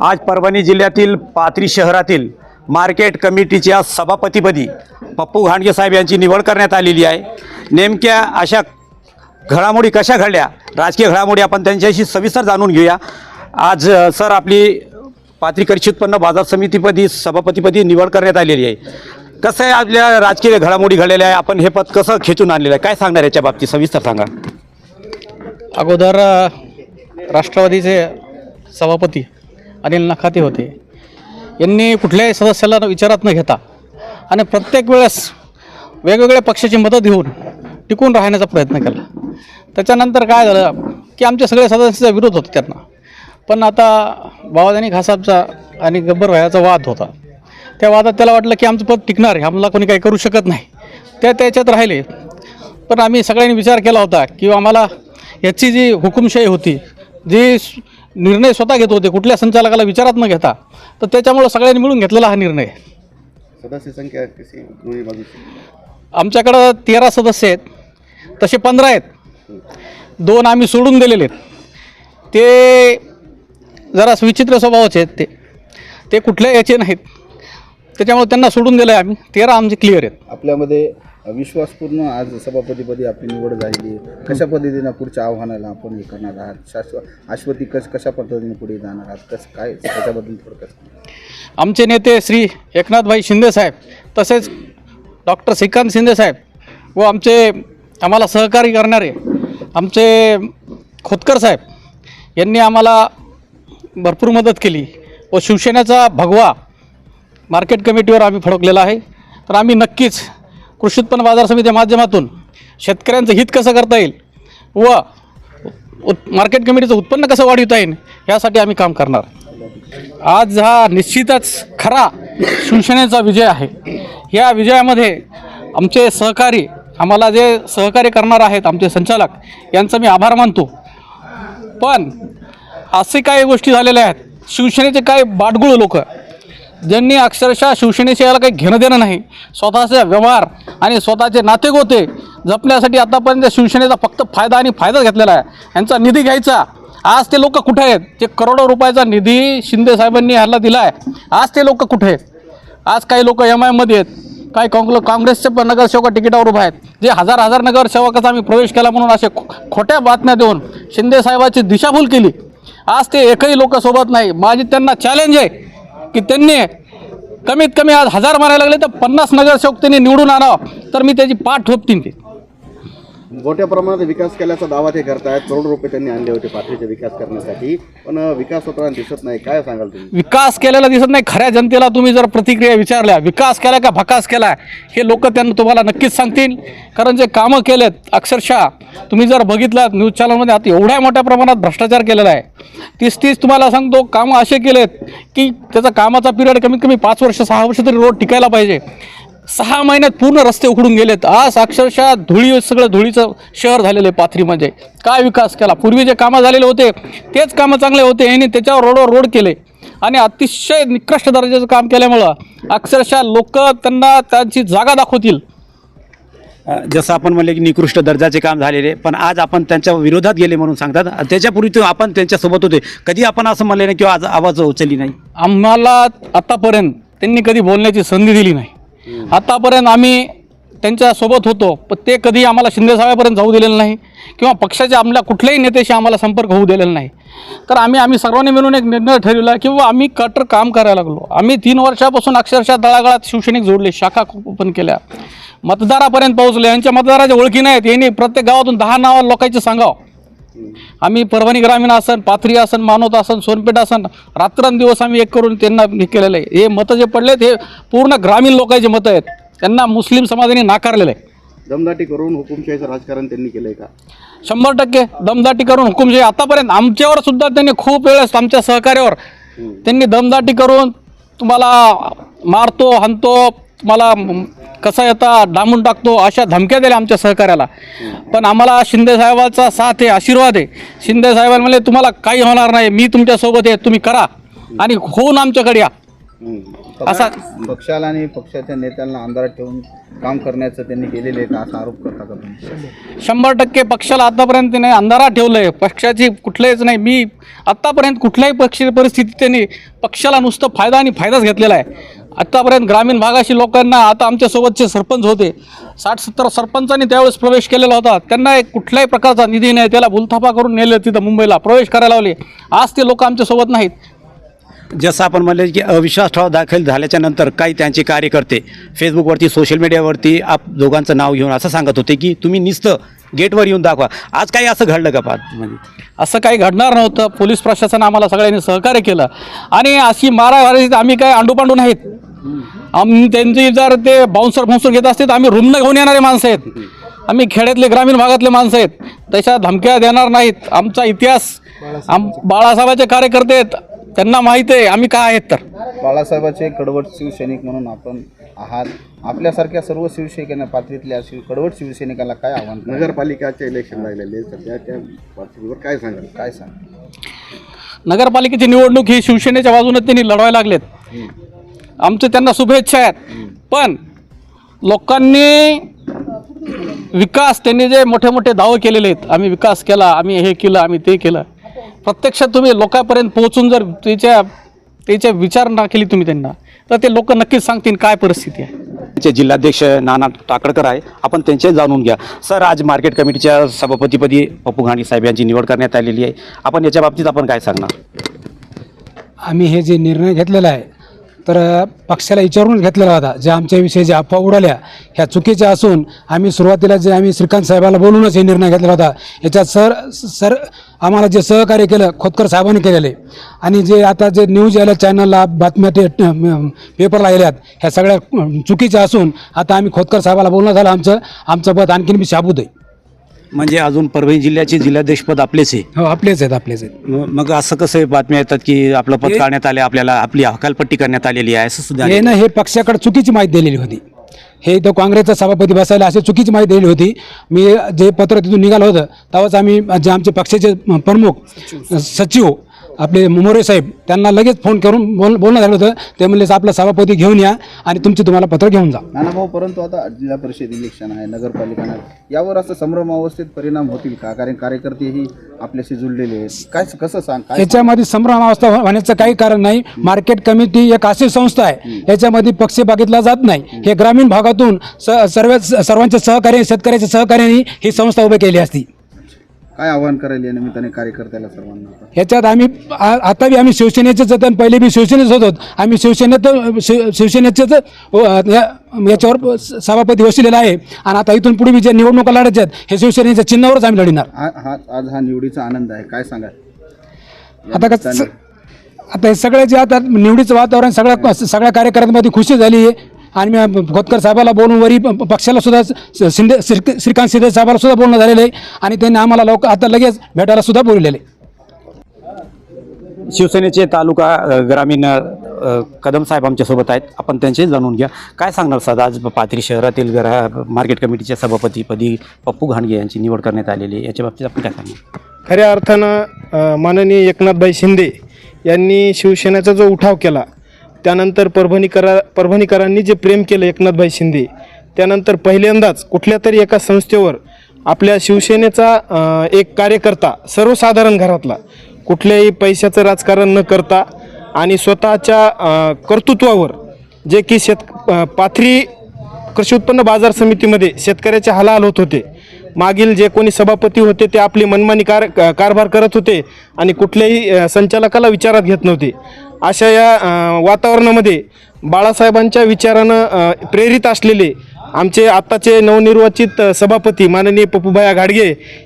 आज परभणी जिल्ह्यातील पाथरी शहरातील मार्केट कमिटीच्या सभापतीपदी पप्पू घाणगे साहेब यांची निवड करण्यात आलेली आहे. नेमक्या अशा घडामोडी कशा घडल्या? राजकीय घडामोडी आपण त्यांच्याशी सविस्तर जाणून घेऊया. आज सर आपली पाथरी कृषी उत्पन्न बाजार समितीपदी सभापतीपदी निवड करण्यात आलेली आहे. कसं आहे आपल्या राजकीय घडामोडी घडलेल्या आहे? आपण हे पद कसं खेचून आणलेलं आहे? काय सांगणार याच्या बाबतीत? सविस्तर सांगा. अगोदर राष्ट्रवादीचे सभापती अनिल नखाते होते. यांनी कुठल्याही सदस्याला विचारात न घेता आणि प्रत्येक वेळेस वेगवेगळ्या पक्षाची मदत घेऊन टिकून राहण्याचा प्रयत्न केला. त्याच्यानंतर काय झालं की आमच्या सगळ्या सदस्याचा विरोध होता त्यांना. पण आता बाबाजानी खासाबचा आणि गब्बर भायाचा वाद होता. त्या वादात त्याला वाटलं की आमचं पद टिकणार आहे आम्हाला कोणी काही करू शकत नाही. त्या त्याच्यात राहिले. पण आम्ही सगळ्यांनी विचार केला होता की आम्हाला याची जी हुकुमशाही होती जी निर्णय स्वतः घेत होते कुठल्या संचालकाला विचारात न घेता. तर त्याच्यामुळं सगळ्यांनी मिळून घेतलेला हा निर्णय. सदस्य संख्या कशी दोन्ही बाजूची. आमच्याकडं तेरा सदस्य आहेत तसे पंधरा आहेत. दोन आम्ही सोडून दिलेले आहेत. ते जरा विचित्र स्वभावाचे आहेत ते. ते कुठल्या याचे नाहीत. त्याच्यामुळे त्यांना सोडून दिलं आहे आम्ही. तेरा आमचे क्लिअर आहेत. आपल्यामध्ये विश्वासपूर्ण आज सभापतीपदी आपली निवड झालेली आहे. कशा पद्धतीनं पुढच्या आव्हानाला आपण हे करणार आहात? शाश्वत आश्वती कश कशा पद्धतीने पुढे जाणार आहात? कसं काय त्याच्याबद्दल थोडक्यात. आमचे नेते श्री एकनाथभाई शिंदे साहेब तसेच डॉक्टर श्रीकांत शिंदे साहेब व आमचे आम्हाला सहकार्य करणारे आमचे खोतकर साहेब यांनी आम्हाला भरपूर मदत केली व शिवसेनेचा भगवा मार्केट कमिटीवर आम्ही फडकलेला आहे. तर आम्ही नक्कीच कृषी उत्पन्न बाजार समितीच्या माध्यमातून शेतकऱ्यांचं हित कसं करता येईल व उत मार्केट कमिटीचं उत्पन्न कसं वाढवता येईल यासाठी आम्ही काम करणार. आज हा निश्चितच खरा शिवसेनेचा विजय आहे. या विजयामध्ये आमचे सहकारी आम्हाला जे सहकार्य करणार आहेत आमचे संचालक यांचा मी आभार मानतो. पण असे काही गोष्टी झालेल्या आहेत. शिवसेनेचे काही बाटगुळ लोक ज्यांनी अक्षरशः शिवसेनेशी याला काही घेणं देणं नाही स्वतःचे व्यवहार आणि स्वतःचे नातेगोते जपण्यासाठी आतापर्यंत शिवसेनेचा फक्त फायदा आणि फायदा घेतलेला आहे. यांचा निधी घ्यायचा. आज ते लोक कुठे आहेत? ते करोडो रुपयाचा निधी शिंदे साहेबांनी ह्याला दिला आहे आज ते लोक कुठे आहेत? आज काही लोक एम आयमध्ये आहेत. काही काँग्रेस काँग्रेसचे पण नगरसेवक तिकिटावर उभा आहेत. जे हजार हजार नगरसेवकाचा आम्ही प्रवेश केला म्हणून असे खोट्या बातम्या देऊन शिंदे साहेबाची दिशाभूल केली. आज ते एकही लोकांसोबत नाही. माझी त्यांना चॅलेंज आहे. की त्यांनी कमीत कमी आज हजार मारायला लागले तर पन्नास नगरसेवक त्यांनी निवडून आणावं तर मी त्याची पाठ ठोपतीन ते. मोठ्या प्रमाणात विकास केल्याचा दावा ते करतायत. करोड रुपये त्यांनी आणले होते पाथरीचा विकास करण्यासाठी. पण विकास होताना दिसत नाही. काय सांगाल तुम्ही? विकास केलेला दिसत नाही. खऱ्या जनतेला तुम्ही जर प्रतिक्रिया विचारल्या विकास केला का भकास केला हे लोक त्यांना तुम्हाला नक्कीच सांगतील. कारण जे कामं केलेत अक्षरशः तुम्ही जर बघितलं न्यूज चॅनलमध्ये आता एवढ्या मोठ्या प्रमाणात भ्रष्टाचार केलेला आहे. तीस तीस तुम्हाला सांगतो कामं असे केलेत की त्याचा कामाचा पिरियड कमीत कमी पाच वर्ष सहा वर्ष तरी रोड टिकायला पाहिजे. सहा महिन्यात पूर्ण रस्ते उखडून गेलेत. आज अक्षरशः धुळी सगळं धुळीचं शहर झालेलं आहे पाथरीमध्ये. काय विकास केला? पूर्वी जे कामं झालेले होते तेच कामं चांगले होते यांनी त्याच्यावर रोडवर रोड केले. आणि अतिशय निकृष्ट दर्जाचं काम केल्यामुळं अक्षरशः लोक त्यांना त्यांची जागा दाखवतील. जसं आपण म्हणले की निकृष्ट दर्जाचे काम झालेले पण आज आपण त्यांच्या विरोधात गेले म्हणून सांगतात. त्याच्यापूर्वी तो आपण त्यांच्यासोबत होते. कधी आपण असं म्हणले नाही किंवा आज आवाज उचलली नाही? आम्हाला आतापर्यंत त्यांनी कधी बोलण्याची संधी दिली नाही. आतापर्यंत आम्ही त्यांच्यासोबत होतो पण ते कधी आम्हाला शिंदेसाहेबापर्यंत जाऊ दिलेलं नाही किंवा पक्षाच्या आमल्या कुठल्याही नेत्याशी आम्हाला संपर्क होऊ दिलेला नाही. तर आम्ही आम्ही सर्वांनी मिळून एक निर्णय ठरवला किंवा आम्ही कटर काम करायला लागलो. आम्ही तीन वर्षापासून अक्षरशः तळागाळात शिवसैनिक जोडले शाखा ओपन केल्या. मतदारापर्यंत पोहोचले यांच्या मतदाराच्या ओळखी नाहीत यांनी प्रत्येक गावातून दहा नावं लोकांचे सांगावं. आम्ही परभणी ग्रामीण असन पाथरी असन मानवत असन सोनपेठ असन रात्रंदिवस आम्ही एक करून त्यांना हे केलेलं आहे. हे मतं जे पडलेत हे पूर्ण ग्रामीण लोकांचे मतं आहेत त्यांना मुस्लिम समाजाने नाकारलेलं आहे. दमदाटी करून हुकुमशाहीचं राजकारण त्यांनी केलंय का? शंभर टक्के दमदाटी करून हुकुमशाही आतापर्यंत आमच्यावर सुद्धा त्यांनी खूप वेळेस आमच्या सहकार्यावर त्यांनी दमदाटी करून तुम्हाला मारतो हाणतो तुम्हाला म- कसा येता डांबून टाकतो अशा धमक्या दिल्या आमच्या सहकार्याला पण आम्हाला शिंदे साहेबाचा साथ आहे आशीर्वाद आहे. शिंदे साहेबांना म्हणले तुम्हाला काही होणार नाही मी तुमच्यासोबत आहे तुम्ही करा आणि होऊन आमच्याकडे या. असा पक्षाला आणि पक्षाच्या नेत्यांना अंधारात ठेवून काम करण्याचं त्यांनी केलेले आहे का असा आरोप करता का शंभर टक्के पक्षाला आतापर्यंत त्याने अंधारात ठेवलं आहे पक्षाची कुठलेच नाही. मी आत्तापर्यंत कुठल्याही पक्ष परिस्थितीत त्यांनी पक्षाला नुसतं फायदा आणि फायदाच घेतलेला आहे. आत्तापर्यंत ग्रामीण भागाशी लोकांना आता आमच्यासोबतचे सरपंच होते. साठ सत्तर सरपंचांनी त्यावेळेस प्रवेश केलेला होता. त्यांना एक कुठल्याही प्रकारचा निधी नाही. त्याला भूलथापा करून नेले तिथं मुंबईला. प्रवेश करायला लावले. आज ते लोक आमच्यासोबत नाहीत. जसं आपण म्हणले की अविश्वास ठराव दाखल झाल्याच्यानंतर काही त्यांचे कार्यकर्ते फेसबुकवरती सोशल मीडियावरती आप दोघांचं नाव घेऊन असं सांगत होते की तुम्ही नुसतं गेटवर येऊन दाखवा. आज काही असं घडलं का पाच म्हणजे? असं काही घडणार नव्हतं. पोलीस प्रशासन आम्हाला सगळ्यांनी सहकार्य केलं. आणि अशी मारामारी आम्ही काय अंडूपांडू नाहीत. आम त्यांची जर ते बाउन्सर बाउन्सर घेत असते तर आम्ही रुग्ण घेऊन येणारे माणसं आहेत. आम्ही खेड्यातले ग्रामीण भागातले माणसं आहेत. तशा धमक्या देणार नाहीत. आमचा इतिहास आम बाळासाहेबाचे कार्यकर्ते आहेत. त्यांना माहीत आहे आम्ही काय आहेत तर. बाळासाहेबाचे कडवट शिवसैनिक म्हणून आपण आहात. आपल्यासारख्या सर्व शिवसैनिकांना पात्रीतल्या शिव कडवट शिवसैनिकांना काय आव्हान? नगरपालिकाचे इलेक्शन लागलेले सध्या त्या पातळीवर काय सांगाल? काय सांग नगरपालिकेची निवडणूक ही शिवसेनेच्या बाजूने त्यांनी लढवायला लागलेत. आमचे त्यांना शुभेच्छा आहेत. पण लोकांनी विकास त्यांनी जे मोठे मोठे दावे केलेले आहेत आम्ही विकास केला आम्ही हे केलं आम्ही ते केलं. प्रत्यक्षात तुम्ही लोकांपर्यंत पोहोचून जर त्याच्या त्याच्या विचार ना केली तुम्ही त्यांना तर ते लोक नक्कीच सांगतील काय परिस्थिती आहे. चे जिल्हाध्यक्ष नाना टाकडकर आहे. आपण त्यांचे जाणून घ्या. सर आज मार्केट कमिटीच्या सभापतीपदी पप्पू घाणी साहेब यांची निवड करण्यात आलेली आहे. आपण याच्या बाबतीत आपण काय सांगणार? आम्ही हे जे निर्णय घेतलेला आहे तर पक्षाला विचारून घेतलेला होता. जे आमच्याविषयी जे अफवा उडाल्या ह्या चुकीच्या असून आम्ही सुरुवातीला जे आम्ही श्रीकांत साहेबाला बोलूनच हे निर्णय घेतलेला होता. याच्यात सर सर आम्हाला जे सहकार्य केलं खोतकर साहेबांनी केलेले. आणि जे आता जे न्यूज यायला चॅनलला बातम्या ते पेपरला आल्यात ह्या सगळ्या चुकीच्या असून आता आम्ही खोतकर साहेबाला बोलणं झालं आमचं. आमचं पद आणखीन बी शाबूत आहे. म्हणजे अजून परभणी जिल्ह्याचे जिल्हाध्यक्षपद आपलेच आहे. हो आपलेच आहेत आपलेच आहेत. म- मग असं कसं बातम्या येतात की आपलं पद काढण्यात आले आपल्याला आपली हकालपट्टी करण्यात आलेली आहे असं सुद्धा हे ना हे पक्षाकडे चुकीची माहिती दिलेली होती. हे इथं काँग्रेसचा सभापती बसायला अशी चुकीची माहिती दिली होती. मी जे पत्र तिथून निघालं होतं तेव्हाच आम्ही जे आमचे पक्षाचे प्रमुख सचिव आपले मोरे साहेब त्यांना लगेच फोन करून बोल बोलणं झालं होतं. ते म्हणले आपला सभापती घेऊन या आणि तुमचे तुम्हाला पत्र घेऊन जा. नाना भाऊ परंतु आता जिल्हा परिषद इलेक्शन आहे नगरपालिका आहे यावर असं संभ्रमावस्थेत परिणाम होतील का? कारण कार्यकर्तेही आपल्याशी जुळलेले आहेत. काय कसं सांग काय याच्यामध्ये संभ्रमावस्था हो- होण्याचं काही कारण नाही. मार्केट कमिटी एक अशी संस्था आहे. याच्यामध्ये पक्ष बघितला जात नाही. हे ग्रामीण भागातून स सर्व सर्वांच्या सहकार्य शेतकऱ्याच्या सहकार्याने ही संस्था उभी केली असती. काय आव्हान करायला या निमित्ताने कार्यकर्त्याला सर्वांना आता? ह्याच्यात आम्ही आ- आता बी आम्ही शिवसेनेचेच होतो आणि पहिले बी शिवसेनेच होतो. आम्ही शिवसेनेत शिव शिवसेनेचेच अ, या- याच्यावर स- सभापती वसिलेला आहे. आणि आता इथून पुढे बी ज्या निवडणुका लढायच्या आहेत हे शिवसेनेच्या चिन्हावरच आम्ही लढणार. हा आज हा निवडीचा आनंद आहे. काय सांगा आता कसं आता हे सगळे जे आता निवडीचं वातावरण सगळ्या सगळ्या कार्यकर्त्यांमध्ये खुशी झाली आहे. आणि मी खोतकर साहेबाला बोलून वरी प- पक्षाला सुद्धा शिंदे श्री- श्रीकांत शिंदे साहेबाला सुद्धा बोलणं झालेलं आहे. आणि त्यांनी आम्हाला लोक आता लगेच भेटायला सुद्धा बोललेले. आहे शिवसेनेचे तालुका ग्रामीण कदम साहेब आमच्यासोबत आहेत. आपण त्यांचे जाणून घ्या. काय सांगणार सर आज पाथरी शहरातील ग्रा मार्केट कमिटीच्या सभापतीपदी पप्पू घाणगे यांची निवड करण्यात आलेली आहे. याच्या बाबतीत आपण काय सांगणार? खऱ्या अर्थानं माननीय एकनाथभाई शिंदे यांनी शिवसेनेचा जो उठाव केला त्यानंतर परभणीकरा परभणीकरांनी जे प्रेम केलं एकनाथभाई शिंदे त्यानंतर पहिल्यांदाच कुठल्या तरी एका संस्थेवर आपल्या शिवसेनेचा एक कार्यकर्ता सर्वसाधारण घरातला कुठल्याही पैशाचं राजकारण न करता आणि स्वतःच्या कर्तृत्वावर जे की शेत पाथरी कृषी उत्पन्न बाजार समितीमध्ये शेतकऱ्याचे हालहाल होत होते. मागील जे कोणी सभापती होते ते आपली मनमानी कार कारभार करत होते आणि कुठल्याही संचालकाला विचारात घेत नव्हते. अशा या वातावरणामध्ये बाळासाहेबांच्या विचारानं प्रेरित असलेले आमचे आत्ताचे नवनिर्वाचित सभापती माननीय पप्पूभाया घाडगे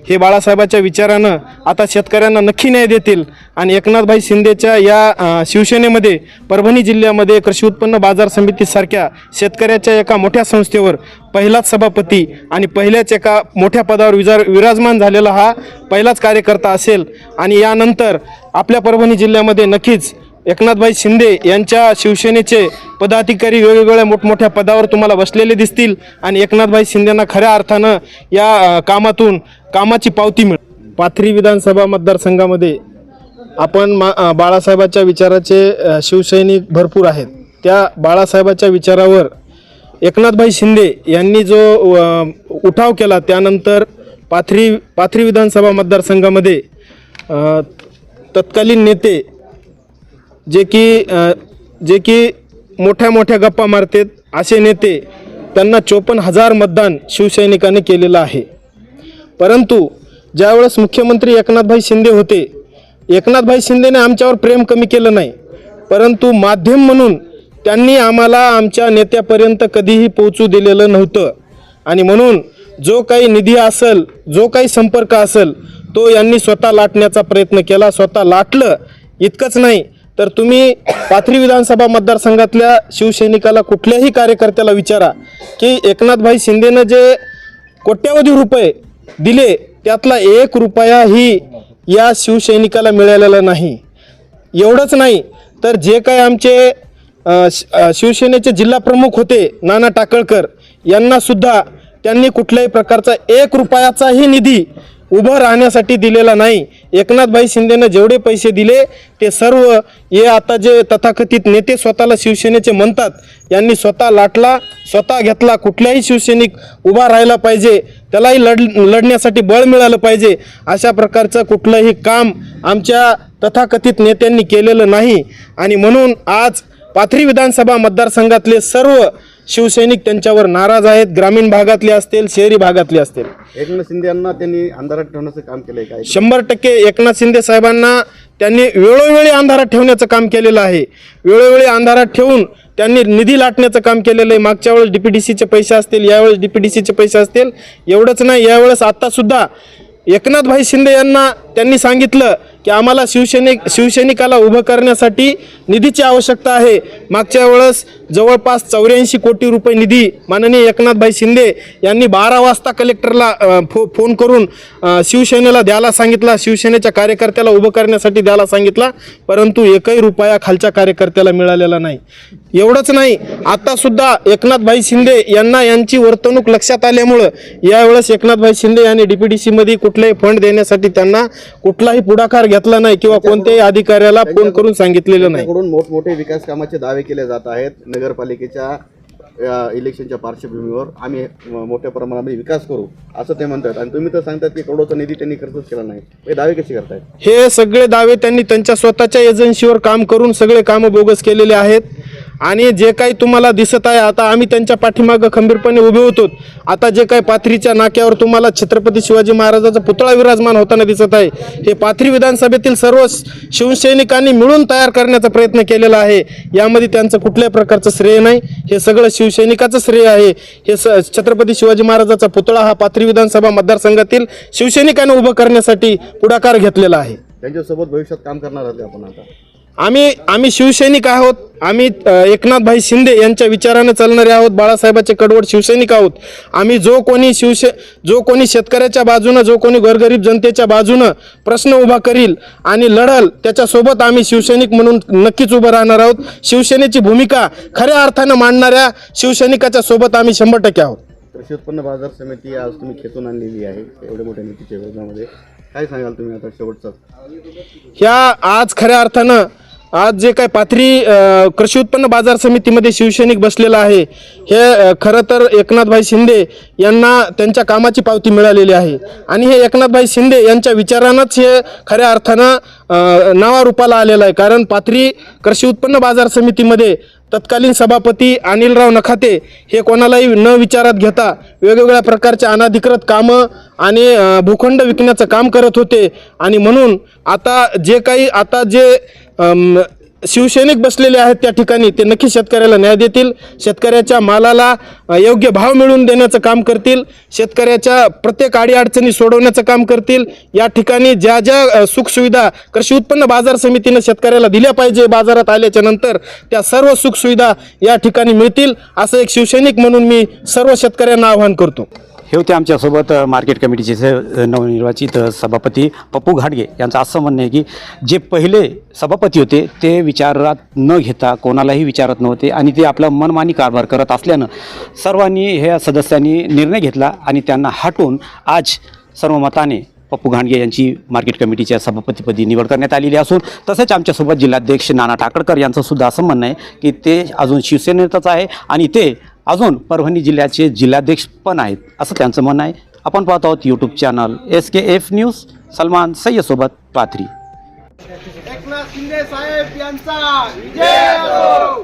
हे बाळासाहेबाच्या विचारानं आता शेतकऱ्यांना नक्की न्याय देतील. आणि एकनाथभाई शिंदेच्या या शिवसेनेमध्ये परभणी जिल्ह्यामध्ये कृषी उत्पन्न बाजार समितीसारख्या शेतकऱ्याच्या एका मोठ्या संस्थेवर पहिलाच सभापती आणि पहिल्याच एका मोठ्या पदावर विजार विराजमान झालेला हा पहिलाच कार्यकर्ता असेल. आणि यानंतर आपल्या परभणी जिल्ह्यामध्ये नक्कीच एकनाथभाई शिंदे यांच्या शिवसेनेचे पदाधिकारी वेगवेगळ्या मोठमोठ्या पदावर तुम्हाला बसलेले दिसतील आणि एकनाथभाई शिंदेंना खऱ्या अर्थानं या कामातून कामाची पावती मिळ पाथरी विधानसभा मतदारसंघामध्ये आपण मा बाळासाहेबाच्या विचाराचे शिवसैनिक भरपूर आहेत. त्या बाळासाहेबाच्या विचारावर एकनाथभाई शिंदे यांनी जो उठाव केला त्यानंतर पाथरी पाथरी विधानसभा मतदारसंघामध्ये तत्कालीन नेते जे की जे की मोठ्या मोठ्या गप्पा मारतात असे नेते त्यांना चोपन्न हजार मतदान शिवसैनिकांनी केलेलं आहे. परंतु ज्यावेळेस मुख्यमंत्री एकनाथभाई शिंदे होते एकनाथभाई शिंदेने आमच्यावर प्रेम कमी केलं नाही परंतु माध्यम म्हणून त्यांनी आम्हाला आमच्या नेत्यापर्यंत कधीही पोहोचू दिलेलं नव्हतं. आणि म्हणून जो काही निधी असेल जो काही संपर्क असेल तो यांनी स्वतः लाटण्याचा प्रयत्न केला. स्वतः लाटलं इतकंच नाही तर तुम्ही पाथरी विधानसभा मतदारसंघातल्या शिवसैनिकाला कुठल्याही कार्यकर्त्याला विचारा की एकनाथभाई शिंदेनं जे कोट्यावधी रुपये दिले त्यातला एक रुपयाही या शिवसैनिकाला मिळालेला नाही. एवढंच नाही तर जे काय आमचे शिवसेनेचे जिल्हा प्रमुख होते नाना टाकळकर यांनासुद्धा त्यांनी कुठल्याही प्रकारचा एक रुपयाचाही निधी उभं राहण्यासाठी दिलेला नाही. एकनाथभाई शिंदेनं जेवढे पैसे दिले ते सर्व हे आता जे तथाकथित नेते स्वतःला शिवसेनेचे म्हणतात यांनी स्वतः लाटला स्वतः घेतला. कुठल्याही शिवसैनिक उभा राहायला पाहिजे त्यालाही लढ लढण्यासाठी बळ मिळालं पाहिजे. अशा प्रकारचं कुठलंही काम आमच्या तथाकथित नेत्यांनी केलेलं नाही. आणि म्हणून आज पाथरी विधानसभा मतदारसंघातले सर्व शिवसैनिक त्यांच्यावर नाराज आहेत. ग्रामीण भागातले असतील शहरी भागातले असतील. एकनाथ शिंदे यांना त्यांनी अंधारात ठेवण्याचं काम केलंय काय? शंभर टक्के एकनाथ शिंदे साहेबांना त्यांनी वेळोवेळी अंधारात ठेवण्याचं काम केलेलं आहे. वेळोवेळी अंधारात ठेवून त्यांनी निधी लाटण्याचं काम केलेलं आहे. मागच्या वेळेस डी पी डी सीचे पैसे असतील यावेळेस डी पी डी सीचे पैसे असतील. एवढंच नाही यावेळेस आत्तासुद्धा एकनाथभाई शिंदे यांना त्यांनी सांगितलं की आम्हाला शिवसैनिक शिवसैनिकाला उभं करण्यासाठी निधीची आवश्यकता आहे. मागच्या वेळेस जवळपास चौऱ्याऐंशी कोटी रुपये निधी माननीय एकनाथभाई शिंदे यांनी बारा वाजता कलेक्टरला फो फोन करून शिवसेनेला द्यायला सांगितला. शिवसेनेच्या कार्यकर्त्याला उभं करण्यासाठी द्यायला सांगितला. परंतु एकही रुपया खालच्या कार्यकर्त्याला मिळालेला नाही. एवढंच नाही आत्तासुद्धा एकनाथभाई शिंदे यांना यांची वर्तणूक लक्षात आल्यामुळं यावेळेस एकनाथभाई शिंदे यांनी डी पी डी सीमध्ये कुठलाही फंड देण्यासाठी त्यांना कुठलाही पुढाकार घेतला नाही किंवा कोणत्याही अधिकाऱ्याला फोन करून सांगितलेलं नाही. मोठमोठे विकास कामाचे दावे केले जात आहेत. नगरपालिकेच्या इलेक्शनच्या पार्श्वभूमीवर आम्ही म- मोठ्या प्रमाणामध्ये विकास करू असं ते म्हणतात. आणि तुम्ही तर सांगतात की करोडोचा निधी त्यांनी खर्चच केला नाही. हे दावे कसे करतायत? हे सगळे दावे त्यांनी त्यांच्या स्वतःच्या एजन्सीवर काम करून सगळे कामं बोगस केलेले आहेत. आणि जे काही तुम्हाला दिसत आहे आता आम्ही त्यांच्या पाठीमागं खंबीरपणे उभे होतो. आता जे काही पाथरीच्या नाक्यावर तुम्हाला छत्रपती शिवाजी महाराजाचा पुतळा विराजमान होताना दिसत आहे. हे पाथरी विधानसभेतील सर्व शिवसैनिकांनी मिळून तयार करण्याचा प्रयत्न केलेला आहे. यामध्ये त्यांचं कुठल्याही प्रकारचं श्रेय नाही. हे सगळं शिवसैनिकाचं श्रेय आहे. हे स छत्रपती शिवाजी महाराजाचा पुतळा हा पाथरी विधानसभा मतदारसंघातील शिवसैनिकांनी उभं करण्यासाठी पुढाकार घेतलेला आहे. त्यांच्यासोबत भविष्यात काम करणार आहात आपण आता. आम्ही आम्ही शिवसैनिक आहोत. आम्ही एकनाथभाई शिंदे यांच्या विचारानं चालणारे आहोत. बाळासाहेबाचे कडवड शिवसैनिक आहोत. आम्ही जो कोणी शिवसे जो कोणी शेतकऱ्याच्या बाजूनं जो कोणी गोरगरीब जनतेच्या बाजूनं प्रश्न उभा करील आणि लढल त्याच्यासोबत आम्ही शिवसैनिक म्हणून नक्कीच उभं राहणार आहोत. शिवसेनेची भूमिका खऱ्या अर्थानं मांडणाऱ्या शिवसैनिकाच्या सोबत आम्ही शंभर टक्के आहोत. कृषी उत्पन्न बाजार समिती आज तुम्ही खेचून आणलेली आहे एवढ्या मोठ्या निधीच्या योजनामध्ये काय सांगाल तुम्ही आता शेवटचं? ह्या आज खऱ्या अर्थानं आज जे काय पाथरी कृषी उत्पन्न बाजार समितीमध्ये शिवसैनिक बसलेला आहे हे खरं तर एकनाथभाई शिंदे यांना त्यांच्या कामाची पावती मिळालेली आहे. आणि हे एकनाथभाई शिंदे यांच्या विचारानंच हे खऱ्या अर्थानं नावारूपाला आलेलं आहे. कारण पाथरी कृषी उत्पन्न बाजार समितीमध्ये तत्कालीन सभापती अनिलराव नखाते हे कोणालाही न विचारात घेता वेगवेगळ्या प्रकारच्या अनाधिकृत कामं आणि भूखंड विकण्याचं काम करत होते. आणि म्हणून आता जे काही आता जे शिवसैनिक बसलेले आहेत त्या ठिकाणी. ते नक्की शेतकऱ्याला न्याय देतील. शेतकऱ्याच्या मालाला योग्य भाव मिळवून देण्याचं काम करतील. शेतकऱ्याच्या प्रत्येक अडीअडचणी सोडवण्याचं काम करतील. या ठिकाणी ज्या ज्या सुखसुविधा कृषी उत्पन्न बाजार समितीनं शेतकऱ्याला दिल्या पाहिजे बाजारात आल्याच्यानंतर त्या सर्व सुखसुविधा या ठिकाणी मिळतील. असं एक शिवसैनिक म्हणून मी सर्व शेतकऱ्यांना आवाहन करतो. हे होते आमच्यासोबत मार्केट कमिटीचे स- नवनिर्वाचित सभापती पप्पू घाटगे. यांचं असं म्हणणं आहे की जे पहिले सभापती होते ते विचारात न घेता कोणालाही विचारत नव्हते आणि ते आपला मनमानी कारभार करत असल्यानं सर्वांनी ह्या सदस्यांनी निर्णय घेतला आणि त्यांना हटवून आज सर्व मताने पप्पू घाणगे यांची मार्केट कमिटीच्या सभापतीपदी निवड करण्यात आलेली असून तसेच आमच्यासोबत जिल्हाध्यक्ष नाना टाकडकर यांचं सुद्धा असं म्हणणं आहे की ते अजून शिवसेनेतच आहे आणि ते अजून परभणी जिल्ह्याचे जिल्हाध्यक्ष पण आहेत असं त्यांचं म्हणणं आहे. आपण पाहत आहोत YouTube channel S K F news Salman सय्यदसोबत Pathri. Eknath Shinde साहेब यांचा विजय हो!